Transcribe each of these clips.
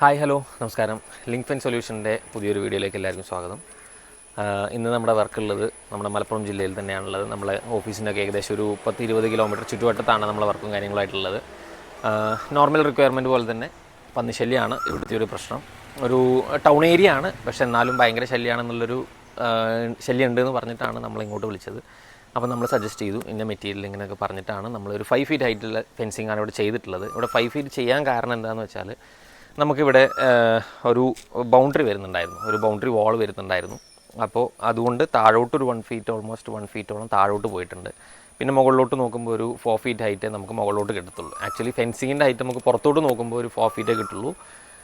Hi hello നമസ്കാരം. Link fence സൊല്യൂഷന്റെ പുതിയൊരു വീഡിയോയിലേക്ക് എല്ലാവർക്കും സ്വാഗതം. ഇന്ന് നമ്മുടെ വർക്കുള്ളത് നമ്മുടെ മലപ്പുറം ജില്ലയിൽ തന്നെയാണുള്ളത്. നമ്മളെ ഓഫീസിന്റെ ഒക്കെ ഏകദേശം ഒരു പത്ത് ഇരുപത് കിലോമീറ്റർ ചുറ്റുവട്ടത്താണ് നമ്മളെ വർക്കും കാര്യങ്ങളായിട്ടുള്ളത് നോർമൽ റിക്വയർമെന്റ് പോലെ തന്നെ പന്നി ശല്യമാണ് ഇവിടുത്തെ ഒരു പ്രശ്നം. ഒരു ടൗൺ ഏരിയ ആണ് പക്ഷേ എന്നാലും ഭയങ്കര ശല്യമാണെന്നുള്ളൊരു ശല്യമുണ്ട് എന്ന് പറഞ്ഞിട്ടാണ് നമ്മൾ ഇങ്ങോട്ട് വിളിച്ചത്. അപ്പോൾ നമ്മൾ സജസ്റ്റ് ചെയ്തു ഇന്ന മെറ്റീരിയൽ ഇങ്ങനെയൊക്കെ പറഞ്ഞിട്ടാണ് നമ്മളൊരു ഫൈവ് ഫീറ്റ് ഹൈറ്റുള്ള ഫെൻസിങ് ആണ് ഇവിടെ ചെയ്തിട്ടുള്ളത്. ഇവിടെ ഫൈവ് ഫീറ്റ് ചെയ്യാൻ കാരണം എന്താണെന്ന് വെച്ചാൽ നമുക്കിവിടെ ഒരു ബൗണ്ടറി വരുന്നുണ്ടായിരുന്നു. ഒരു ബൗണ്ടറി വാൾ വരുന്നുണ്ടായിരുന്നു. അപ്പോൾ അതുകൊണ്ട് താഴോട്ട് ഒരു വൺ ഫീറ്റ് ഓൾമോസ്റ്റ് വൺ ഫീറ്റോളം താഴോട്ട് പോയിട്ടുണ്ട്. പിന്നെ മുകളിലോട്ട് നോക്കുമ്പോൾ ഒരു ഫോർ ഫീറ്റ് ഹൈറ്റ് നമുക്ക് മുകളിലോട്ട് കിട്ടത്തുള്ളൂ. ആക്ച്വലി ഫെൻസിങ്ങിന്റെ ഹൈറ്റ് നമുക്ക് പുറത്തോട്ട് നോക്കുമ്പോൾ ഒരു ഫോർ ഫീറ്റേ കിട്ടുള്ളൂ.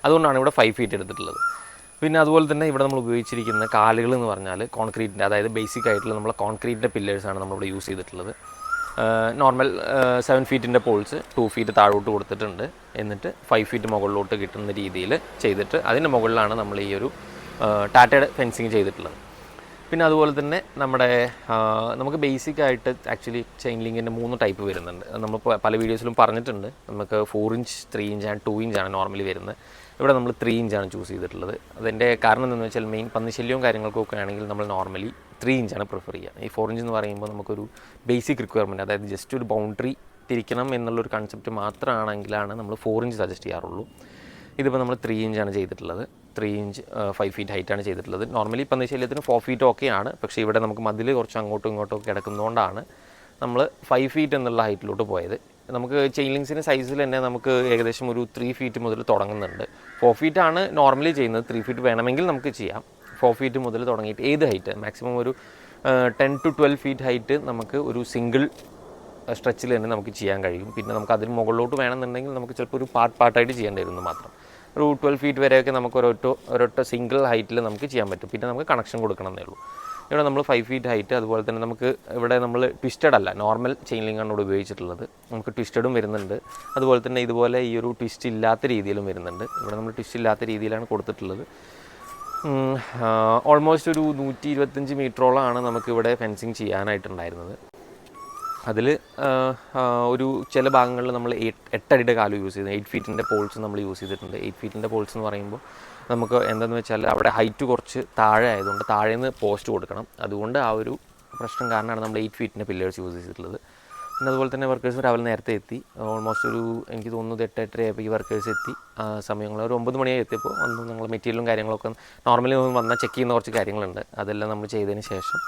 അതുകൊണ്ടാണ് ഇവിടെ ഫൈവ് ഫീറ്റ് എടുത്തിട്ടുള്ളത്. പിന്നെ അതുപോലെ തന്നെ ഇവിടെ നമ്മൾ ഉപയോഗിച്ചിരിക്കുന്ന കാലുകൾ എന്ന് പറഞ്ഞാൽ കോൺക്രീറ്റിന്റെ അതായത് ബേസിക് ആയിട്ടുള്ള നമ്മൾ കോൺക്രീറ്റിന്റെ പില്ലേഴ്സാണ് നമ്മളിവിടെ യൂസ് ചെയ്തിട്ടുള്ളത്. നോർമൽ സെവൻ ഫീറ്റിന്റെ പോൾസ് ടു ഫീറ്റ് താഴോട്ട് കൊടുത്തിട്ടുണ്ട്. എന്നിട്ട് ഫൈവ് ഫീറ്റ് മുകളിലോട്ട് കിട്ടുന്ന രീതിയിൽ ചെയ്തിട്ട് അതിന്റെ മുകളിലാണ് നമ്മൾ ഈ ഒരു ടാറ്റയുടെ ഫെൻസിങ് ചെയ്തിട്ടുള്ളത്. പിന്നെ അതുപോലെ തന്നെ നമ്മുടെ നമുക്ക് ബേസിക് ആയിട്ട് ആക്ച്വലി ചെയിൻ ലിങ്കിന്റെ മൂന്ന് ടൈപ്പ് വരുന്നുണ്ട്. നമ്മൾ പല വീഡിയോസിലും പറഞ്ഞിട്ടുണ്ട്. നമുക്ക് four inch three inch and two ആണ് നോർമലി വരുന്നത്. ഇവിടെ നമ്മൾ ത്രീ ഇഞ്ചാണ് ചൂസ് ചെയ്തിട്ടുള്ളത്. അതിന്റെ കാരണം എന്താണെന്ന് വെച്ചാൽ മെയിൻ പന്നിശല്യവും കാര്യങ്ങൾക്കും ഒക്കെ ആണെങ്കിൽ നമ്മൾ നോർമലി ത്രീ ഇഞ്ചാണ് പ്രിഫർ ചെയ്യുക. ഈ ഫോർ ഇഞ്ച് എന്ന് പറയുമ്പോൾ നമുക്കൊരു ബേസിക് റിക്വയർമെന്റ് അതായത് ജസ്റ്റ് ഒരു ബൗണ്ടറി തിരിക്കണം എന്നുള്ളൊരു കൺസെപ്റ്റ് മാത്രമാണെങ്കിലാണ് നമ്മൾ ഫോർ ഇഞ്ച് സജസ്റ്റ് ചെയ്യാറുള്ളൂ. ഇതിപ്പോൾ നമ്മൾ ത്രീ ഇഞ്ചാണ് ചെയ്തിട്ടുള്ളത്. ത്രീ ഇഞ്ച് ഫൈവ് ഫീറ്റ് ഹൈറ്റാണ് ചെയ്തിട്ടുള്ളത്. നോർമലി പന്നിശല്യത്തിന് ഫോർ ഫീറ്റ് ഓക്കെയാണ് പക്ഷേ ഇവിടെ നമുക്ക് മതിൽ കുറച്ച് അങ്ങോട്ടും ഇങ്ങോട്ടും ഒക്കെ കിടക്കുന്നതുകൊണ്ടാണ് നമ്മൾ ഫൈവ് ഫീറ്റ് എന്നുള്ള ഹൈറ്റിലോട്ട് പോയത്. നമുക്ക് ചെയിലിങ്സിന്റെ സൈസിൽ തന്നെ നമുക്ക് ഏകദേശം ഒരു ത്രീ ഫീറ്റ് മുതൽ തുടങ്ങുന്നുണ്ട്. ഫോർ ഫീറ്റ് ആണ് നോർമലി ചെയ്യുന്നത്. ത്രീ ഫീറ്റ് വേണമെങ്കിൽ നമുക്ക് ചെയ്യാം. ഫോർ ഫീറ്റ് മുതൽ തുടങ്ങിയിട്ട് ഏത് ഹൈറ്റ് മാക്സിമം ഒരു ten to twelve feet height നമുക്ക് ഒരു സിംഗിൾ സ്ട്രെച്ചിൽ തന്നെ നമുക്ക് ചെയ്യാൻ കഴിയും. പിന്നെ നമുക്ക് അതിന് മുകളിലോട്ട് വേണമെന്നുണ്ടെങ്കിൽ നമുക്ക് ചിലപ്പോൾ ഒരു പാർട്ട് പാർട്ടായിട്ട് ചെയ്യേണ്ടി വരുന്നു മാത്രം. ഒരു ട്വൽവ് ഫീറ്റ് വരെയൊക്കെ നമുക്ക് ഒരൊറ്റ ഒരൊറ്റ സിംഗിൾ ഹൈറ്റിൽ നമുക്ക് ചെയ്യാൻ പറ്റും. പിന്നെ നമുക്ക് കണക്ഷൻ കൊടുക്കണമെന്നേ ഉള്ളൂ. ഇവിടെ നമ്മൾ ഫൈവ് ഫീറ്റ് ഹൈറ്റ് അതുപോലെ തന്നെ നമുക്ക് ഇവിടെ നമ്മൾ ട്വിസ്റ്റഡ് അല്ല നോർമൽ ചെയിൻ ലിങ്ക് ആണ് ഇവിടെ ഉപയോഗിച്ചിട്ടുള്ളത്. നമുക്ക് ട്വിസ്റ്റഡും വരുന്നുണ്ട്. അതുപോലെ തന്നെ ഇതുപോലെ ഈ ഒരു ട്വിസ്റ്റ് ഇല്ലാത്ത രീതിയിലും വരുന്നുണ്ട്. ഇവിടെ നമ്മൾ ട്വിസ്റ്റ് ഇല്ലാത്ത രീതിയിലാണ് കൊടുത്തിട്ടുള്ളത്. ഓൾമോസ്റ്റ് ഒരു നൂറ്റി ഇരുപത്തഞ്ച് മീറ്ററോളമാണ് നമുക്കിവിടെ ഫെൻസിങ് ചെയ്യാനായിട്ടുണ്ടായിരുന്നത്. അതിൽ ഒരു ചില ഭാഗങ്ങളിൽ നമ്മൾ എട്ടടിയുടെ കാൽ യൂസ് ചെയ്തു എയ്റ്റ് ഫീറ്റിന്റെ പോൾസ് നമ്മൾ യൂസ് ചെയ്തിട്ടുണ്ട്. എയ്റ്റ് ഫീറ്റിന്റെ പോൾസ് എന്ന് പറയുമ്പോൾ നമുക്ക് എന്താണെന്ന് വെച്ചാൽ അവിടെ ഹൈറ്റ് കുറച്ച് താഴെ ആയതുകൊണ്ട് താഴെ നിന്ന് പോസ്റ്റ് കൊടുക്കണം. അതുകൊണ്ട് ആ ഒരു പ്രശ്നം കാരണമാണ് നമ്മൾ എയ്റ്റ് ഫീറ്റിന്റെ പില്ലേഴ്സ് യൂസ് ചെയ്തിട്ടുള്ളത്. പിന്നെ അതുപോലെ തന്നെ വർക്കേഴ്സ് രാവിലെ നേരത്തെ എത്തി. ഓൾമോസ്റ്റ് ഒരു എനിക്ക് തോന്നുന്നത് എട്ട് എട്ടര ആയപ്പോൾ ഈ വർക്കേഴ്സ് എത്തി. സമയങ്ങൾ ഒരു ഒമ്പത് മണിയായി എത്തിയപ്പോൾ വന്ന്. ഞങ്ങൾ മെറ്റീരിയലും കാര്യങ്ങളൊക്കെ നോർമലി വന്നാൽ ചെക്ക് ചെയ്യുന്ന കുറച്ച് കാര്യങ്ങളുണ്ട്. അതെല്ലാം നമ്മൾ ചെയ്തതിന് ശേഷം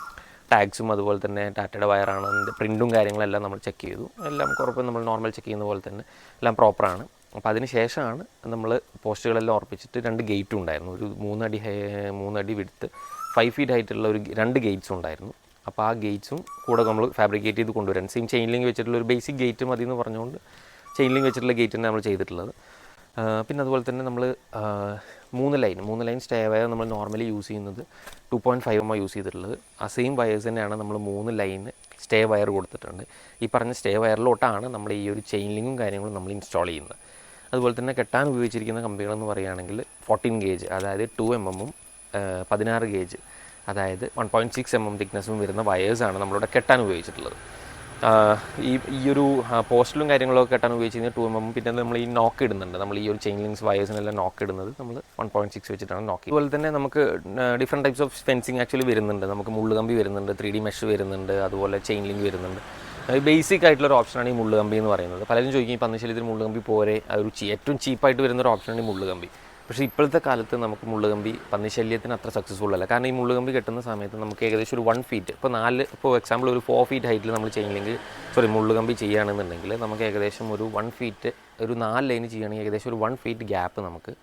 ടാഗ്സും അതുപോലെ തന്നെ ടാറ്റയുടെ വയറാണ്. അതിന്റെ പ്രിന്റും കാര്യങ്ങളെല്ലാം നമ്മൾ ചെക്ക് ചെയ്തു. എല്ലാം കുറപ്പം നമ്മൾ നോർമൽ ചെക്ക് ചെയ്യുന്ന പോലെ തന്നെ എല്ലാം പ്രോപ്പറാണ്. അപ്പോൾ അതിന് ശേഷമാണ് നമ്മൾ പോസ്റ്റുകളെല്ലാം ഉറപ്പിച്ചിട്ട് രണ്ട് ഗേറ്റും ഉണ്ടായിരുന്നു. ഒരു മൂന്നടി മൂന്നടി വിടുത്ത് ഫൈവ് ഫീറ്റ് ഹൈറ്റുള്ള ഒരു രണ്ട് ഗേറ്റ്സും ഉണ്ടായിരുന്നു. അപ്പോൾ ആ ഗേറ്റ്സും കൂടെ നമ്മൾ ഫാബ്രിക്കേറ്റ് ചെയ്ത് കൊണ്ടുവരാൻ. സെയിം ചെയിൻ ലിങ്ക് വെച്ചിട്ടുള്ള ഒരു ബേസിക് ഗേറ്റ് മതി എന്ന് പറഞ്ഞുകൊണ്ട് ചെയിൻ ലിങ്ക് വെച്ചിട്ടുള്ള ഗേറ്റ് തന്നെ നമ്മൾ ചെയ്തിട്ടുള്ളത്. പിന്നെ അതുപോലെ തന്നെ നമ്മൾ മൂന്ന് ലൈൻ മൂന്ന് ലൈൻ സ്റ്റേ വയർ നമ്മൾ നോർമലി യൂസ് ചെയ്യുന്നത് two point five M use ചെയ്തിട്ടുള്ളത്. ആ സെയിം വയേഴ്സ് തന്നെയാണ് നമ്മൾ മൂന്ന് ലൈൻ സ്റ്റേ വയർ കൊടുത്തിട്ടുണ്ട്. ഈ പറഞ്ഞ സ്റ്റേ വയറിലോട്ടാണ് നമ്മൾ ഈ ഒരു ചെയിൻ കാര്യങ്ങളും നമ്മൾ ഇൻസ്റ്റാൾ ചെയ്യുന്നത്. അതുപോലെ തന്നെ കെട്ടാൻ ഉപയോഗിച്ചിരിക്കുന്ന കമ്പികളെന്ന് പറയുകയാണെങ്കിൽ ഫോർട്ടീൻ ഗേജ് അതായത് ടു എം എമ്മും പതിനാറ് ഗേജ് അതായത് one point six M M തിക്നെസ്സും വരുന്ന വയേഴ്സാണ് നമ്മളിവിടെ കെട്ടാൻ ഉപയോഗിച്ചിട്ടുള്ളത്. ഈ ഈ ഒരു പോസ്റ്റലും കാര്യങ്ങളൊക്കെ കെട്ടാൻ ഉപയോഗിച്ചിരുന്ന ടൂ എം എം പിന്നെ നമ്മൾ ഈ നോക്ക് ഇടുന്നുണ്ട്. നമ്മൾ ഈ ഒരു ചെയിൻ ലിങ്സ് വയേഴ്സിനെല്ലാം നോക്ക് ഇടുന്നത് നമ്മൾ വൺ പോയിന്റ് സിക്സ് വെച്ചിട്ടാണ് നോക്ക് അതുപോലെ തന്നെ നമുക്ക് different types of fencing actually വരുന്നുണ്ട്. നമുക്ക് മുള്ളുകമ്പി വരുന്നുണ്ട് ത്രീ ഡി മെഷ് വരുന്നുണ്ട് അതുപോലെ ചെയിൻ ലിങ്ക് വരുന്നുണ്ട്. ബേസിക് ആയിട്ടുള്ള ഒരു ഓപ്ഷനാണ് ഈ മുള്ളുകമ്പി എന്ന് പറയുന്നത്. പലരും ചോദിക്കും ഈ പന്നിശല്യത്തിന് മുള്ളുകമ്പി പോരെ? ഒരു ഏറ്റവും ചീപ്പായിട്ട് വരുന്ന ഒരു ഓപ്ഷനാണ് ഈ മുള്ളുകമ്പി. പക്ഷേ ഇപ്പോഴത്തെ കാലത്ത് നമുക്ക് മുള്ളുകമ്പി പന്നിശല്യത്തിന് അത്ര സക്സസ്ഫുൾ അല്ല. കാരണം ഈ മുള്ളുകമ്പി കെട്ടുന്ന സമയത്ത് നമുക്ക് ഏകദേശം ഒരു വൺ ഫീറ്റ് ഇപ്പോൾ നാല് ഇപ്പോൾ എക്സാമ്പിൾ ഒരു ഫോർ ഫീറ്റ് ഹൈറ്റിൽ നമ്മൾ ചെയ്യുന്നെങ്കിൽ സോറി മുള്ളുകമ്പി ചെയ്യുകയാണെന്നുണ്ടെങ്കിൽ നമുക്ക് ഏകദേശം ഒരു വൺ ഫീറ്റ് ഒരു നാല് ലൈന് ചെയ്യുകയാണെങ്കിൽ ഏകദേശം ഒരു വൺ ഫീറ്റ് ഗ്യാപ്പ് നമുക്ക്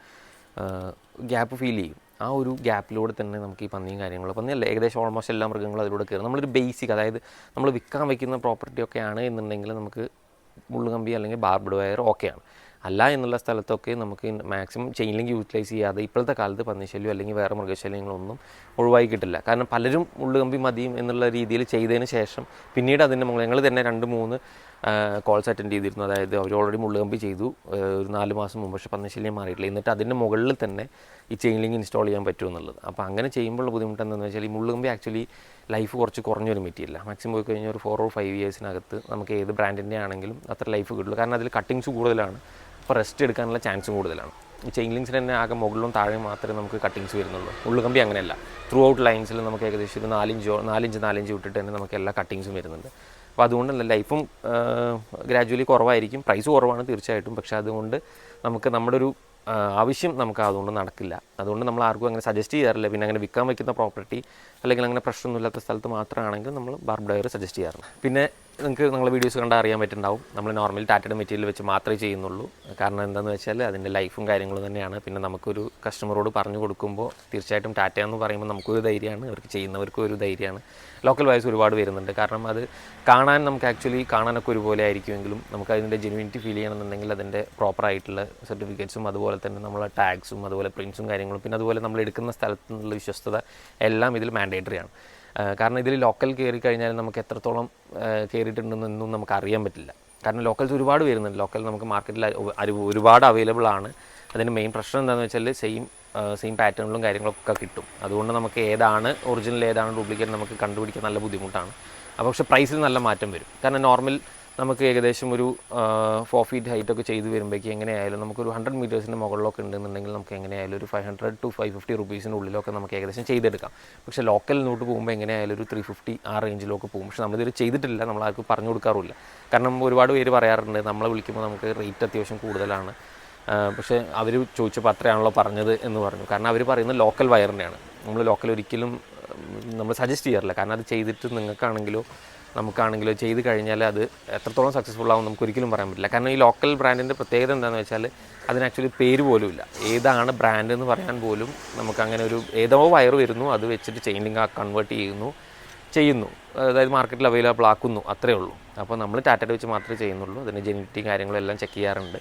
ഗ്യാപ്പ് ഫീൽ ചെയ്യും. ആ ഒരു ഗ്യാപ്പിലൂടെ തന്നെ നമുക്ക് ഈ പന്നിയും കാര്യങ്ങളും പന്നിയല്ല ഏകദേശം ഓൾമോസ്റ്റ് എല്ലാ മൃഗങ്ങളും അതിലൂടെ കയറും. നമ്മളൊരു ബേസിക് അതായത് നമ്മൾ വിൽക്കാൻ വയ്ക്കുന്ന പ്രോപ്പർട്ടി ഒക്കെ ആണ് എന്നുണ്ടെങ്കിൽ നമുക്ക് മുള്ളുകമ്പി അല്ലെങ്കിൽ ബാർബഡ് വയർ ഓക്കെയാണ് അല്ല എന്നുള്ള സ്ഥലത്തൊക്കെ നമുക്ക് മാക്സിമം ചെയിൻ ലിങ്ക് യൂട്ടിലൈസ് ചെയ്യാതെ ഇപ്പോഴത്തെ കാലത്ത് പന്നിശല്യം അല്ലെങ്കിൽ വേറെ മൃഗശല്യങ്ങളൊന്നും ഒഴിവായി കിട്ടില്ല. കാരണം പലരും ഉള്ളുകമ്പി മതിയും എന്നുള്ള രീതിയിൽ ചെയ്തതിന് ശേഷം പിന്നീട് അതിന്റെ മുകളിൽ ഞങ്ങൾ തന്നെ രണ്ട് മൂന്ന് കോൾസ് അറ്റൻഡ് ചെയ്തിരുന്നു. അതായത് അവർ ഓൾറെഡി മുള്ളുകമ്പി ചെയ്തു. ഒരു നാല് മാസം മുമ്പ് പക്ഷേ പന്നിശല്യം മാറിയിട്ടില്ല. എന്നിട്ട് അതിന്റെ മുകളിൽ തന്നെ ഈ ചെയിൻ ലിങ്ക് ഇൻസ്റ്റാൾ ചെയ്യാൻ പറ്റുമെന്നുള്ളത് അപ്പോൾ അങ്ങനെ ചെയ്യുമ്പോഴുള്ള ബുദ്ധിമുട്ട് എന്താണെന്ന് വെച്ചാൽ ഈ മുള്ളുകമ്പി ആക്ച്വലി ലൈഫ് കുറച്ച് കുറഞ്ഞൊരു മെറ്റീരിയൽ മാക്സിമം പോയി കഴിഞ്ഞാൽ ഒരു ഫോർ ഓർ ഫൈവ് ഇയേഴ്സിനകത്ത് നമുക്ക് ഏത് ബ്രാൻഡിന്റെ ആണെങ്കിലും അത്ര ലൈഫ് കിട്ടുള്ളൂ. കാരണം അതിൽ കട്ടിങ്സ് കൂടുതലാണ്. അപ്പോൾ റെസ്റ്റ് എടുക്കാനുള്ള ചാൻസും കൂടുതലാണ്. ചെയിൻ ലിങ്സിന് തന്നെ ആകെ മുകളിലും താഴെ മാത്രമേ നമുക്ക് കട്ടിങ്സ് വരുന്നുള്ളൂ. ഉള്ളുകമ്പി അങ്ങനെയല്ല. ത്രൂ ഔട്ട് ലൈൻസിൽ നമുക്ക് ഏകദേശം ഒരു നാലിഞ്ചോ നാലിഞ്ച് നാലിഞ്ച് വിട്ടിട്ട് തന്നെ നമുക്ക് എല്ലാ കട്ടിങ്സും വരുന്നുണ്ട്. അപ്പോൾ അതുകൊണ്ട് ലൈഫും ഗ്രാജുവലി കുറവായിരിക്കും. പ്രൈസ് കുറവാണ് തീർച്ചയായിട്ടും. പക്ഷേ അതുകൊണ്ട് നമുക്ക് നമ്മുടെ ഒരു ആവശ്യം നമുക്ക് അതുകൊണ്ട് നടക്കില്ല. അതുകൊണ്ട് നമ്മൾ ആർക്കും അങ്ങനെ സജസ്റ്റ് ചെയ്യാറില്ല. പിന്നെ അങ്ങനെ വിൽക്കാൻ വയ്ക്കുന്ന പ്രോപ്പർട്ടി അല്ലെങ്കിൽ അങ്ങനെ പ്രശ്നമൊന്നുമില്ലാത്ത സ്ഥലത്ത് മാത്രമാണെങ്കിൽ നമ്മൾ ബാർബ് ഡയർ സജസ്റ്റ് ചെയ്യാറുണ്ട്. പിന്നെ നിങ്ങൾക്ക് നിങ്ങൾ വീഡിയോസ് കണ്ടാൽ അറിയാൻ പറ്റുന്നുണ്ടാവും. നമ്മൾ നോർമൽ ടാറ്റഡ് മെറ്റീരിയൽ വെച്ച് മാത്രമേ ചെയ്യുന്നുള്ളൂ. കാരണം എന്താണെന്ന് വെച്ചാൽ അതിന്റെ ലൈഫും കാര്യങ്ങളും തന്നെയാണ്. പിന്നെ നമുക്കൊരു കസ്റ്റമറോട് പറഞ്ഞു കൊടുക്കുമ്പോൾ തീർച്ചയായിട്ടും ടാറ്റ എന്ന് പറയുമ്പോൾ നമുക്കൊരു ധൈര്യമാണ്. അവർക്ക് ചെയ്യുന്നവർക്കും ഒരു ധൈര്യമാണ്. ലോക്കൽ വൈസ് ഒരുപാട് വരുന്നുണ്ട്. കാരണം അത് കാണാൻ നമുക്ക് ആക്ച്വലി കാണാനൊക്കെ ഒരുപോലെ ആയിരിക്കുമെങ്കിലും നമുക്ക് അതിന്റെ ജെനുവിനിറ്റി ഫീൽ ചെയ്യണമെന്നുണ്ടെങ്കിൽ അതിന്റെ പ്രോപ്പർ ആയിട്ടുള്ള സർട്ടിഫിക്കറ്റ്സും അതുപോലെ തന്നെ നമ്മളെ ടാഗ്സും അതുപോലെ പ്രിൻസും കാര്യങ്ങളും പിന്നെ അതുപോലെ നമ്മൾ എടുക്കുന്ന സ്ഥലത്തുനിന്നുള്ള വിശ്വസ്തത എല്ലാം ഇതിൽ മാൻഡേറ്ററി ആണ്. കാരണം ഇതിൽ ലോക്കൽ കയറി കഴിഞ്ഞാൽ നമുക്ക് എത്രത്തോളം കയറിയിട്ടുണ്ടെന്നൊന്നും നമുക്ക് അറിയാൻ പറ്റില്ല. കാരണം ലോക്കൽസ് ഒരുപാട് വരുന്നുണ്ട്. ലോക്കൽ നമുക്ക് മാർക്കറ്റിൽ ഒരുപാട് അവൈലബിൾ ആണ്. അതിന്റെ മെയിൻ പ്രശ്നം എന്താണെന്ന് വെച്ചാൽ സെയിം സെയിം പാറ്റേണുകളും കാര്യങ്ങളൊക്കെ കിട്ടും. അതുകൊണ്ട് നമുക്ക് ഏതാണ് ഒറിജിനൽ ഏതാണ് ഡ്യൂപ്ലിക്കേറ്റ് നമുക്ക് കണ്ടുപിടിക്കാൻ നല്ല ബുദ്ധിമുട്ടാണ്. അപ്പോൾ പക്ഷേ പ്രൈസിൽ നല്ല മാറ്റം വരും. കാരണം നോർമൽ നമുക്ക് ഏകദേശം ഒരു ഫോർ ഫീറ്റ് ഹൈറ്റ് ഒക്കെ ചെയ്ത് വരുമ്പോഴേക്കും എങ്ങനെയായാലും നമുക്കൊരു ഹൺഡ്രഡ് മീറ്റേഴ്സിന്റെ മുകളിലൊക്കെ ഉണ്ടെന്നുണ്ടെങ്കിൽ നമുക്ക് എങ്ങനെയായാലും ഒരു five hundred to five fifty റുപ്പീസിന്റെ ഉള്ളിലൊക്കെ നമുക്ക് ഏകദേശം ചെയ്തെടുക്കാം. പക്ഷേ ലോക്കലിനോട്ട് പോകുമ്പോൾ എങ്ങനെയായാലും ഒരു ത്രീ ഫിഫ്റ്റി ആ റേഞ്ചിലൊക്കെ പോകും. പക്ഷേ നമ്മളിത് ചെയ്തിട്ടില്ല. നമ്മൾ ആർക്ക് പറഞ്ഞു കൊടുക്കാറില്ല കാരണം ഒരുപാട് പേര് പറയാറുണ്ട് നമ്മളെ വിളിക്കുമ്പോൾ നമുക്ക് റേറ്റ് അത്യാവശ്യം കൂടുതലാണ്. പക്ഷേ അവർ ചോദിച്ചപ്പോൾ അത്രയാണല്ലോ പറഞ്ഞത് എന്ന് പറഞ്ഞു. കാരണം അവർ പറയുന്നത് ലോക്കൽ വയറിന്റെയാണ് നമ്മൾ ലോക്കൽ ഒരിക്കലും നമ്മൾ സജസ്റ്റ് ചെയ്യാറില്ല. കാരണം അത് ചെയ്തിട്ട് നിങ്ങൾക്കാണെങ്കിലോ നമുക്കാണെങ്കിലോ ചെയ്ത് കഴിഞ്ഞാൽ അത് എത്രത്തോളം സക്സസ്ഫുൾ ആവും നമുക്ക് ഒരിക്കലും പറയാൻ പറ്റില്ല. കാരണം ഈ ലോക്കൽ ബ്രാൻഡിന്റെ പ്രത്യേകത എന്താണെന്ന് വെച്ചാൽ അതിന് ആക്ച്വലി പേര് പോലും ഇല്ല. ഏതാണ് ബ്രാൻഡ് എന്ന് പറയാൻ പോലും നമുക്ക് അങ്ങനെ ഒരു ഏതോ വയർ വരുന്നു അത് വെച്ചിട്ട് ചെയിനിങ് കൺവേർട്ട് ചെയ്യുന്നു ചെയ്യുന്നു. അതായത് മാർക്കറ്റിൽ അവൈലബിൾ ആക്കുന്നു അത്രേ ഉള്ളൂ. അപ്പോൾ നമ്മൾ ടാറ്റയുടെ വെച്ച് മാത്രമേ ചെയ്യുന്നുള്ളൂ. അതിന്റെ ജെനിറ്റി കാര്യങ്ങളെല്ലാം ചെക്ക് ചെയ്യാറുണ്ട്.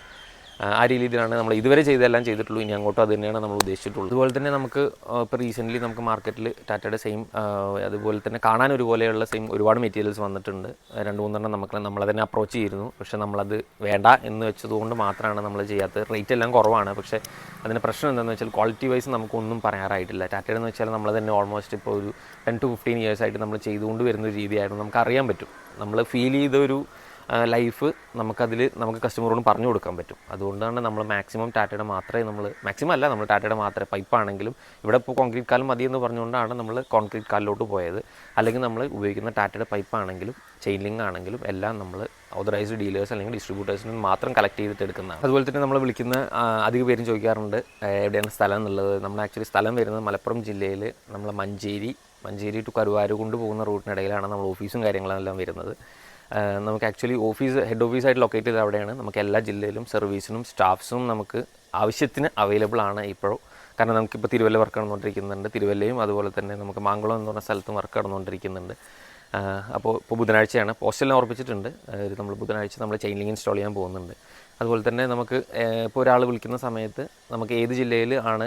ആ, രീതിയിലാണ് നമ്മൾ ഇതുവരെ ചെയ്തെല്ലാം ചെയ്തിട്ടുള്ളൂ. ഇനി അങ്ങോട്ടും അത് തന്നെയാണ് നമ്മൾ ഉദ്ദേശിച്ചിട്ടുള്ളത്. അതുപോലെ തന്നെ നമുക്ക് ഇപ്പോൾ റീസെന്റ്ലി നമുക്ക് മാർക്കറ്റിൽ ടാറ്റയുടെ സെയിം അതുപോലെ തന്നെ കാണാൻ ഒരുപോലെയുള്ള സെയിം ഒരുപാട് മെറ്റീരിയൽസ് വന്നിട്ടുണ്ട്. രണ്ട് മൂന്നെണ്ണം നമുക്ക് നമ്മളെ തന്നെ അപ്രോച്ച് ചെയ്തിരുന്നു. പക്ഷേ നമ്മളത് വേണ്ട എന്ന് വെച്ചതുകൊണ്ട് മാത്രമാണ് നമ്മൾ ചെയ്യാത്തത്. റേറ്റ് എല്ലാം കുറവാണ്. പക്ഷേ അതിന് പ്രശ്നം എന്താണെന്ന് വെച്ചാൽ ക്വാളിറ്റി വൈസ് നമുക്കൊന്നും പറയാറായിട്ടില്ല. ടാറ്റയുടെ എന്ന് വെച്ചാൽ നമ്മൾ തന്നെ ഓൾമോസ്റ്റ് ഇപ്പോൾ ഒരു ടെൻ ടു ഫിഫ്റ്റീൻ ഇയേഴ്സ് ആയിട്ട് നമ്മൾ ചെയ്തുകൊണ്ട് വരുന്ന ഒരു രീതിയായിരുന്നു നമുക്ക് അറിയാൻ പറ്റും. നമ്മൾ ഫീൽ ചെയ്ത ഒരു ലൈഫ് നമുക്കതിൽ നമുക്ക് കസ്റ്റമറോട് പറഞ്ഞു കൊടുക്കാൻ പറ്റും. അതുകൊണ്ടാണ് നമ്മൾ മാക്സിമം ടാറ്റയുടെ മാത്രമേ നമ്മൾ മാക്സിമം അല്ല നമ്മൾ ടാറ്റയുടെ മാത്രമേ പൈപ്പാണെങ്കിലും ഇവിടെ ഇപ്പോൾ കോൺക്രീറ്റ് കാലം മതിയെന്ന് പറഞ്ഞുകൊണ്ടാണ് നമ്മൾ കോൺക്രീറ്റ് കാലിലോട്ട് പോയത്. അല്ലെങ്കിൽ നമ്മൾ ഉപയോഗിക്കുന്ന ടാറ്റയുടെ പൈപ്പാണെങ്കിലും ചെയിൻ ലിങ്ക് ആണെങ്കിലും എല്ലാം നമ്മൾ ഓതറൈസ്ഡ് ഡീലേഴ്സ് അല്ലെങ്കിൽ ഡിസ്ട്രിബ്യൂട്ടേഴ്സിൽ നിന്ന് മാത്രം കളക്ട് ചെയ്തിട്ട് എടുക്കുന്നതാണ്. അതുപോലെ തന്നെ നമ്മൾ വിളിക്കുന്ന അധിക പേരും ചോദിക്കാറുണ്ട് എവിടെയാണ് സ്ഥലം എന്നുള്ളത്. നമ്മൾ ആക്ച്വലി സ്ഥലം വരുന്നത് മലപ്പുറം ജില്ലയിൽ നമ്മൾ മഞ്ചേരി മഞ്ചേരി ടു കരുവാരുകൊണ്ട് പോകുന്ന റൂട്ടിനിടയിലാണ് നമ്മൾ ഓഫീസും കാര്യങ്ങളെല്ലാം വരുന്നത്. നമുക്ക് ആക്ച്വലി ഓഫീസ് ഹെഡ് ഓഫീസായിട്ട് ലൊക്കേറ്റ് ചെയ്ത് അവിടെയാണ്. നമുക്ക് എല്ലാ ജില്ലയിലും സർവീസിനും സ്റ്റാഫ്സും നമുക്ക് ആവശ്യത്തിന് അവൈലബിൾ ആണ് ഇപ്പോൾ കാരണം നമുക്കിപ്പോൾ തിരുവല്ല വർക്ക് നടന്നുകൊണ്ടിരിക്കുന്നുണ്ട്. തിരുവല്ലയും അതുപോലെ തന്നെ നമുക്ക് മാങ്കുളം എന്ന് പറഞ്ഞ സ്ഥലത്തും വർക്ക് നടന്നുകൊണ്ടിരിക്കുന്നുണ്ട്. അപ്പോൾ ഇപ്പോൾ ബുധനാഴ്ചയാണ്. പോസ്റ്റെല്ലാം ഉറപ്പിച്ചിട്ടുണ്ട് നമ്മൾ ബുധനാഴ്ച നമ്മൾ ചെയിൻ ലിങ്ക് ഇൻസ്റ്റാൾ ചെയ്യാൻ പോകുന്നുണ്ട്. അതുപോലെ തന്നെ നമുക്ക് ഇപ്പോൾ ഒരാൾ വിളിക്കുന്ന സമയത്ത് നമുക്ക് ഏത് ജില്ലയിൽ ആണ്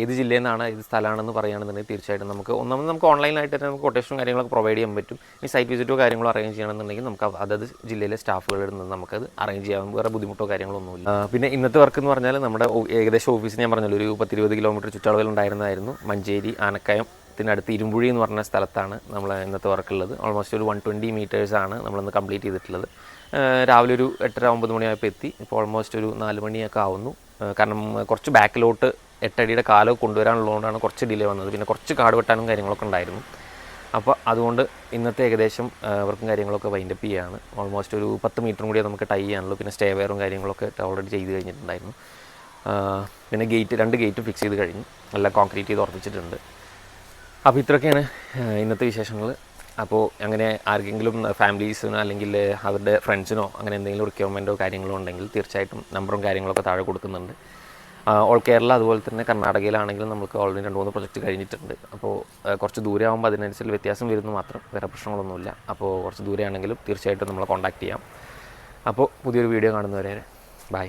ഏത് ജില്ലയിൽ നിന്നാണ് ഏത് സ്ഥലമാണെന്ന് പറയുകയാണെന്നുണ്ടെങ്കിൽ തീർച്ചയായിട്ടും നമുക്ക് ഒന്നാമത് നമുക്ക് ഓൺലൈനായിട്ട് തന്നെ നമുക്ക് കൊട്ടേഷനും കാര്യങ്ങളൊക്കെ പ്രൊവൈഡ് ചെയ്യാൻ പറ്റും. ഈ സൈറ്റ് വിസിറ്റോ കാര്യങ്ങളോ അറേഞ്ച് ചെയ്യണമെന്നുണ്ടെങ്കിൽ നമുക്ക് അതത് ജില്ലയിലെ സ്റ്റാഫുകളിൽ നിന്ന് നമുക്കത് അറേഞ്ച് ചെയ്യാൻ വേറെ ബുദ്ധിമുട്ടോ കാര്യങ്ങളോ ഒന്നുമില്ല. പിന്നെ ഇന്നത്തെ വർക്ക് എന്ന് പറഞ്ഞാൽ നമ്മുടെ ഏകദേശം ഓഫീസ് ഞാൻ പറഞ്ഞല്ലോ ഒരു പത്തിരുപത് കിലോമീറ്റർ ചുറ്റളവിൽ ഉണ്ടായിരുന്നതായിരുന്നു. മഞ്ചേരി ആനക്കയം ത്തിനടുത്ത് ഇരുമ്പുഴി എന്ന് പറഞ്ഞ സ്ഥലത്താണ് നമ്മൾ ഇന്നത്തെ വർക്കുള്ളത് ഓൾമോസ്റ്റ് ഒരു വൺ ട്വന്റി മീറ്റേഴ്സാണ് നമ്മളിന്ന് കംപ്ലീറ്റ് ചെയ്തിട്ടുള്ളത്. രാവിലെ ഒരു എട്ടര ഒമ്പത് മണിയായപ്പോൾ എത്തി. ഇപ്പോൾ ഓൾമോസ്റ്റ് ഒരു നാല് മണിയൊക്കെ ആവുന്നു. കാരണം കുറച്ച് ബാക്കിലോട്ട് എട്ടടിയുടെ കാലം കൊണ്ടുവരാനുള്ളതുകൊണ്ടാണ് കുറച്ച് ഡിലേ വന്നത്. പിന്നെ കുറച്ച് കാട് വെട്ടാനും കാര്യങ്ങളൊക്കെ ഉണ്ടായിരുന്നു. അപ്പോൾ അതുകൊണ്ട് ഇന്നത്തെ ഏകദേശം വർക്കും കാര്യങ്ങളൊക്കെ വൈൻഡപ്പ് ചെയ്യുകയാണ് ഓൾമോസ്റ്റ് ഒരു പത്ത് മീറ്ററും കൂടി നമുക്ക് ടൈ ചെയ്യാനുള്ളൂ. പിന്നെ സ്റ്റേ വെയറും കാര്യങ്ങളൊക്കെ ഓൾറെഡി ചെയ്ത് കഴിഞ്ഞിട്ടുണ്ടായിരുന്നു. പിന്നെ ഗേറ്റ് രണ്ട് ഗേറ്റും ഫിക്സ് ചെയ്ത് കഴിഞ്ഞു. എല്ലാം കോൺക്രീറ്റ് ചെയ്ത് ഉറപ്പിച്ചിട്ടുണ്ട്. അപ്പോൾ ഇത്രയൊക്കെയാണ് ഇന്നത്തെ വിശേഷങ്ങൾ. അപ്പോൾ അങ്ങനെ ആർക്കെങ്കിലും ഫാമിലീസിനോ അല്ലെങ്കിൽ അവരുടെ ഫ്രണ്ട്സിനോ അങ്ങനെ എന്തെങ്കിലും റിക്വയർമെന്റോ കാര്യങ്ങളോ ഉണ്ടെങ്കിൽ തീർച്ചയായിട്ടും നമ്പറും കാര്യങ്ങളൊക്കെ താഴെ കൊടുക്കുന്നുണ്ട്. ഓൾ കേരള അതുപോലെ തന്നെ കർണാടകയിലാണെങ്കിലും നമുക്ക് ഓൾറെഡി രണ്ട് മൂന്ന് പ്രൊജക്റ്റ് കഴിഞ്ഞിട്ടുണ്ട്. അപ്പോൾ കുറച്ച് ദൂരെ ആകുമ്പോൾ അതിനനുസരിച്ച് വ്യത്യാസം വരുന്നു മാത്രം. വേറെ പ്രശ്നങ്ങളൊന്നുമില്ല. അപ്പോൾ കുറച്ച് ദൂരെയാണെങ്കിലും തീർച്ചയായിട്ടും നമ്മളെ കോൺടാക്ട് ചെയ്യാം. അപ്പോൾ പുതിയൊരു വീഡിയോ കാണുന്നവരെ ബൈ